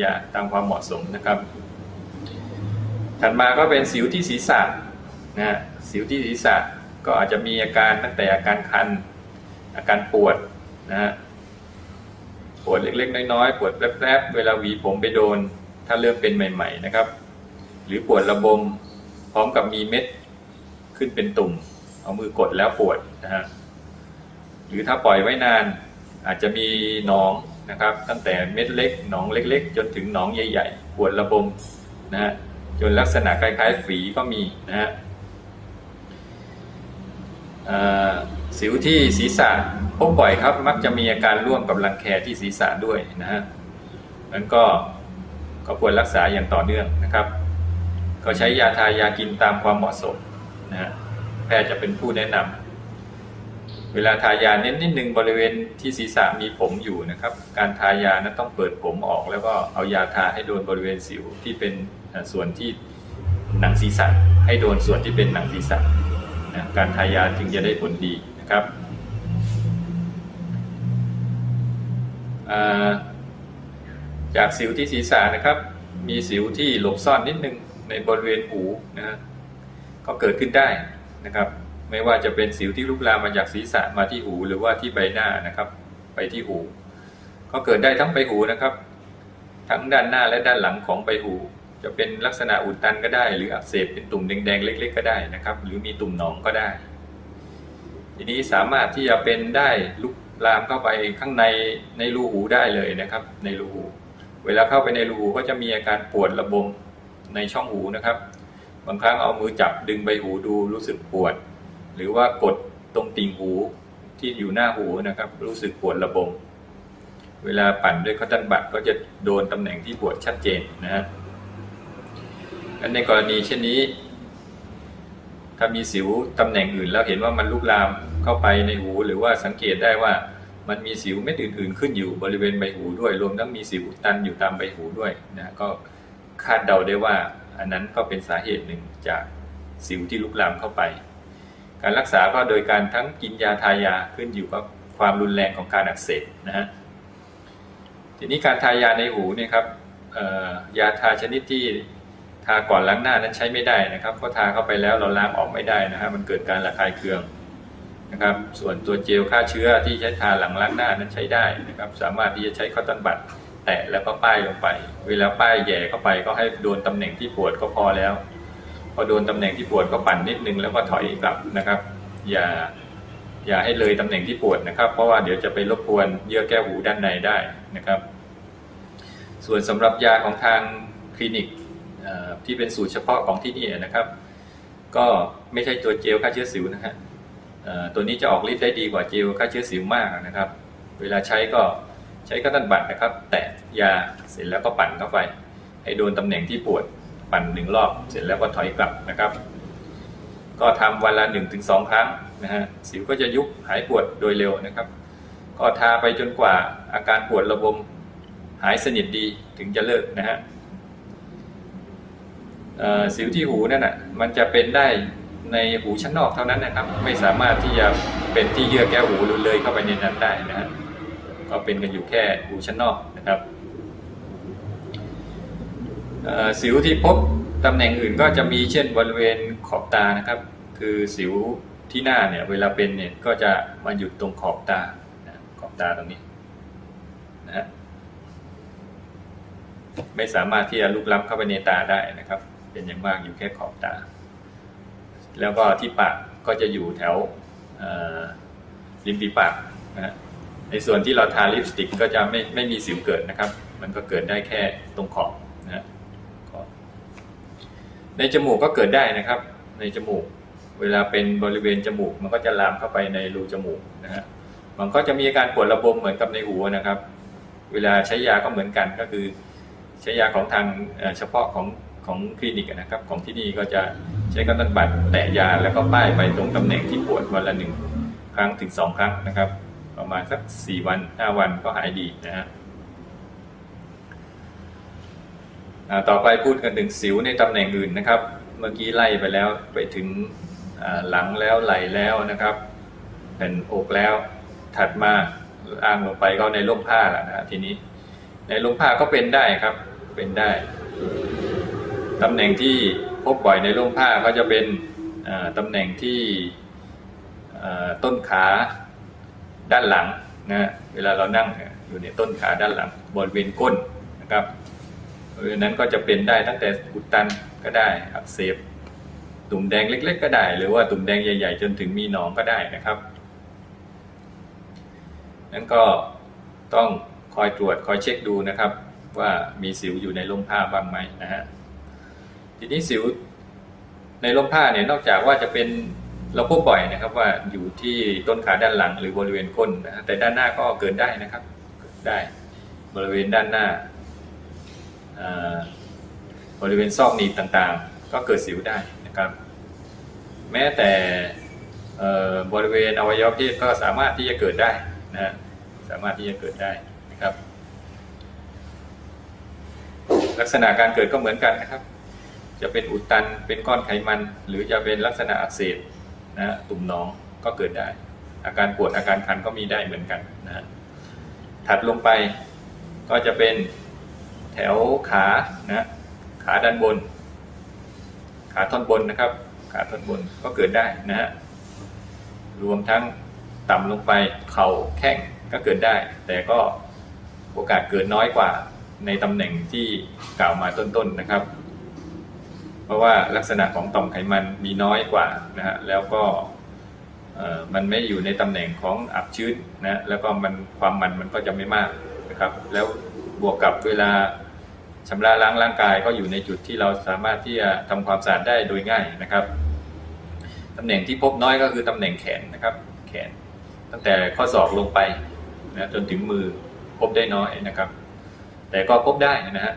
ยาตามความเหมาะสมนะครับ ถัดมาก็เป็นสิวที่ศีรษะนะฮะสิวที่ศีรษะก็อาจจะมีอาการตั้งแต่อาการคัน อาการปวดนะฮะปวดเล็กๆ น้อยๆ ปวดแป๊บๆ เวลาหวีผมไปโดน ถ้าเริ่มเป็นใหม่ ๆ นะครับ หรือปวดระบม พร้อมกับมีเม็ดขึ้นเป็นตุ่ม เอามือกดแล้วปวดนะฮะ หรือถ้าปล่อยไว้นานอาจจะมีหนอง นะครับ ตั้งแต่เม็ดเล็กหนองเล็ก ๆ จนถึงหนองใหญ่ๆปวดระบมนะฮะจนลักษณะคล้ายๆฝีก็มีนะฮะอ่อสิวที่ศีรษะพบบ่อยครับ มักจะมีอาการร่วมกับรังแคที่ศีรษะด้วยนะฮะนั้นก็ก็ควรรักษาอย่างต่อเนื่องนะครับ ก็ใช้ยาทายากินตามความเหมาะสมนะฮะแพทย์จะเป็นผู้แนะนำ เวลาทายาเน้นนิดนึงบริเวณที่ศีรษะมีผมอยู่นะครับ การทายานั้นต้องเปิดผมออก แล้วก็เอายาทาให้โดนบริเวณสิวที่เป็นส่วนที่หนังศีรษะให้โดนส่วนที่เป็นหนังศีรษะนะการทายาจึงจะได้ผลดีนะครับาจากสิวที่ศีรษะนะครับ มีสิวที่หลบซ่อนนิดนึงในบริเวณหูนะก็เกิดขึ้นได้นะครับ ไม่ว่าจะเป็นสิวที่ลุกลามมาจากศีรษะมาที่หูหรือว่าที่ใบหน้านะครับ ไปที่หู ก็เกิดได้ทั้งใบหูนะครับ ทั้งด้านหน้าและด้านหลังของใบหู จะเป็นลักษณะอุดตันก็ได้ หรืออักเสบเป็นตุ่มแดงๆเล็ก ๆ ก็ได้นะครับ หรือมีตุ่มหนองก็ได้ ทีนี้สามารถที่จะเป็นได้ลุกลามเข้าไปข้างในในรูหูได้เลยนะครับ ในรูหู เวลาเข้าไปในรูหูก็จะมีอาการปวดระบมในช่องหูนะครับ บางครั้งเอามือจับดึงใบหูดูรู้สึกปวด หรือว่ากดตรงติ่งหูที่อยู่หน้าหูนะครับ รู้สึกปวดระบม เวลาปั่นด้วยคอตตอนบัดก็จะโดนตำแหน่งที่ปวดชัดเจนนะฮะในกรณีเช่นนี้ ถ้ามีสิวตำแหน่งอื่น แล้วเห็นว่ามันลุกลามเข้าไปในหูหรือว่าสังเกตได้ว่ามันมีสิวเม็ดอื่นๆ ขึ้นอยู่บริเวณใบหูด้วย รวมทั้งมีสิวตันอยู่ตามใบหูด้วยนะก็คาดเดาได้ว่า อันนั้นก็เป็นสาเหตุหนึ่งจากสิวที่ลุกลามเข้าไป การรักษาก็โดยการทั้งกินยาทายาขึ้นอยู่กับความรุนแรงของการอักเสบนะฮะทีนี้การทายาในหูเนี่ยครับยาทาชนิดที่ทาก่อนล้างหน้านั้นใช้ไม่ได้นะครับเพราะทาเข้าไปแล้วเราล้างออกไม่ได้นะฮะมันเกิดการระคายเคืองนะครับส่วนตัวเจลฆ่าเชื้อที่ใช้ทาหลังล้างหน้านั้นใช้ได้นะครับสามารถที่จะใช้คอตตอนบัดแตะแล้วก็ป้ายลงไป เวลาป้ายแย่เข้าไปก็ให้โดนตำแหน่งที่ปวดก็พอแล้ว พอโดนตำแหน่งที่ปวดก็ปั่นนิดนึงแล้วก็ถอยกลับนะครับ อย่าอย่าให้เลยตำแหน่งที่ปวดนะครับ เพราะว่าเดี๋ยวจะไปรบกวนเยื่อแก้วหูด้านในได้นะครับ ส่วนสำหรับยาของทางคลินิกที่เป็นสูตรเฉพาะของที่นี่นะครับ ก็ไม่ใช่ตัวเจลฆ่าเชื้อสิวนะฮะตัวนี้จะออกฤทธิ์ได้ดีกว่าเจลฆ่าเชื้อสิวมากนะครับ เวลาใช้ก็ใช้กระตันบัตรนะครับ แตะยาเสร็จแล้วก็ปั่นเข้าไป ให้โดนตำแหน่งที่ปวด ปั่นหนึ่งรอบ เสร็จแล้วก็ถอยกลับนะครับ ก็ทำวันละ1นถึงสครั้งนะฮะสิวก็จะยุบหายปวดโดยเร็วนะครับ ก็ทาไปจนกว่าอาการปวดระบมหายสนิทดีถึงจะเลิกนะฮะสิวที่หูนั่นน่ะมันจะเป็นได้ในหูชั้นนอกเท่านั้นนะครับ ไม่สามารถที่จะเป็นที่เยื่อแก้วหูรือเลยเข้าไปในนั้นได้นะฮะก็เป็นกันอยู่แค่หูชั้นนอกนะครับ สิวที่พบตำแหน่งอื่นก็จะมีเช่นบริเวณขอบตานะครับ คือสิวที่หน้าเนี่ยเวลาเป็นเนี่ยก็จะมาหยุดตรงขอบตาขอบตาตรงนี้นะฮะไม่สามารถที่จะลุกล้ำเข้าไปในตาได้นะครับ เป็นอย่างมากอยู่แค่ขอบตา แล้วก็ที่ปากก็จะอยู่แถวริมฝีปากนะฮะในส่วนที่เราทาลิปสติกก็จะไม่ไม่มีสิวเกิดนะครับ มันก็เกิดได้แค่ตรงขอบนะฮะ ในจมูกก็เกิดได้นะครับ ในจมูก เวลาเป็นบริเวณจมูก มันก็จะลามเข้าไปในรูจมูกนะฮะมันก็จะมีอาการปวดระบมเหมือนกับในหูนะครับ เวลาใช้ยาก็เหมือนกันก็คือใช้ยาของทางเฉพาะของของคลินิกนะครับ ของที่นี่ก็จะใช้กระตันบัตรแตะยาแล้วก็ป้ายไปตรงตำแหน่งที่ปวดวันละหนึ่งครั้งถึงสองครั้งนะครับ ประมาณสักสี่วันห้าวันก็หายดีนะฮะ อ่า ต่อไปพูดกันถึงสิวในตำแหน่งอื่นนะครับ เมื่อกี้ไล่ไปแล้วไปถึงหลังแล้วไหลแล้วนะครับเป็นอกแล้วถัดมาอ้างลงไปก็ในร่มผ้าแหละนะทีนี้ในลมผ้าก็เป็นได้ครับเป็นได้ตำแหน่งที่พบบ่อยในลมผ้าก็จะเป็นตำแหน่งที่ต้นขาด้านหลังนะเวลาเรานั่งอยู่ในต้นขาด้านหลังบริเวณก้นนะครับ บริเวณนั้นก็จะเป็นได้ตั้งแต่อุดตันก็ได้อักเสบตุ่มแดงเล็ก ๆ ก็ได้ หรือว่าตุ่มแดงใหญ่ ๆ จนถึงมีหนองก็ได้นะครับนั้นก็ต้องคอยตรวจคอยเช็คดูนะครับ ว่ามีสิวอยู่ในร่มผ้าบ้างไหมนะฮะทีนี้สิวในร่มผ้าเนี่ยนอกจากว่าจะเป็นเราพบบ่อยนะครับว่าอยู่ที่ต้นขาด้านหลังหรือบริเวณก้นนะแต่ด้านหน้าก็เกิดได้นะครับ ได้บริเวณด้านหน้า บริเวณซอกหนีบต่างๆ ก็เกิดสิวได้นะครับ แม้แต่บริเวณอวัยวะเพศก็สามารถที่จะเกิดได้นะฮะสามารถที่จะเกิดได้นะครับ ลักษณะการเกิดก็เหมือนกันนะครับ จะเป็นอุดตันเป็นก้อนไขมัน หรือจะเป็นลักษณะอักเสบนะฮะตุ่มหนองก็เกิดได้ อาการปวดอาการคันก็มีได้เหมือนกันนะฮะถัดลงไปก็จะเป็น แถวขานะขาด้านบน ขาท่อนบนนะครับ ขาท่อนบนก็เกิดได้นะฮะรวมทั้งต่ำลงไปเข่าแข้งก็เกิดได้ แต่ก็โอกาสเกิดน้อยกว่าในตำแหน่งที่กล่าวมาต้นๆนะครับ เพราะว่าลักษณะของต่อมไขมันมีน้อยกว่านะฮะแล้วก็มันไม่อยู่ในตำแหน่งของอับชื้นนะแล้วก็มันความมันมันก็จะไม่มากนะครับ แล้วบวกกับเวลา ชำระล้างร่างกายก็อยู่ในจุดที่เราสามารถที่จะทำความสะอาดได้โดยง่ายนะครับตำแหน่งที่พบน้อยก็คือตำแหน่งแขนนะครับ แขน ตั้งแต่ข้อศอกลงไปนะจนถึงมือพบได้น้อยนะครับ แต่ก็พบได้นะฮะ